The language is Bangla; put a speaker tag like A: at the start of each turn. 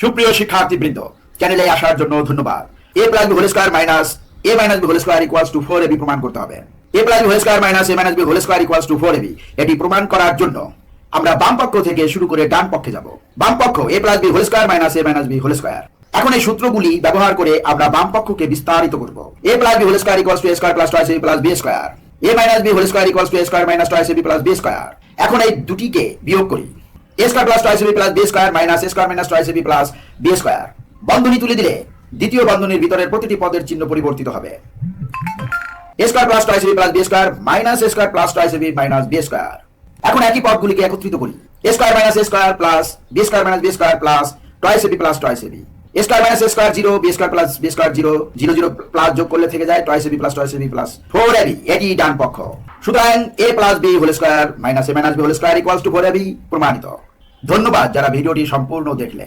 A: সুপ্রিয় শিক্ষার্থীবৃন্দ চ্যানেলে আসার জন্য ধন্যবাদ। A plus B whole square minus A minus B whole square equals to four AB প্রমাণ করতে হবে। A plus B whole square minus A minus B whole square equals to four AB এটি প্রমাণ করার জন্য আমরা বাম পক্ষ থেকে শুরু করে ডান পক্ষে যাব। বাম পক্ষ A plus B whole square minus A minus B whole square এখন এই সূত্রগুলি ব্যবহার করে আমরা বাম পক্ষকে বিস্তারিত করব। A plus B whole square equals to A square plus two A plus B square A minus B whole square equals to A square minus two B plus B square এখন এই দুটিকে বিয়োগ করি। A square plus two B plus B square minus square minus two B plus B square বন্ধনী তুলে দিলে দ্বিতীয় বন্ধনীর ভিতরের প্রতিটি পদের চিহ্ন পরিবর্তিত হবে। Square plus two B plus B square minus square plus two B minus B square এখন একই পদগুলিকে একত্রিত করি। Square minus square plus B square minus B square plus two B plus two B square minus square zero B square plus B square zero zero zero plus যোগ করলে থেকে যায় two B plus two B plus four AB এটি ডান পক্ষ। সুতরাং A plus B whole square minus A minus B whole square equals to four AB প্রমাণিত। ধন্যবাদ যারা ভিডিওটি সম্পূর্ণ দেখলে।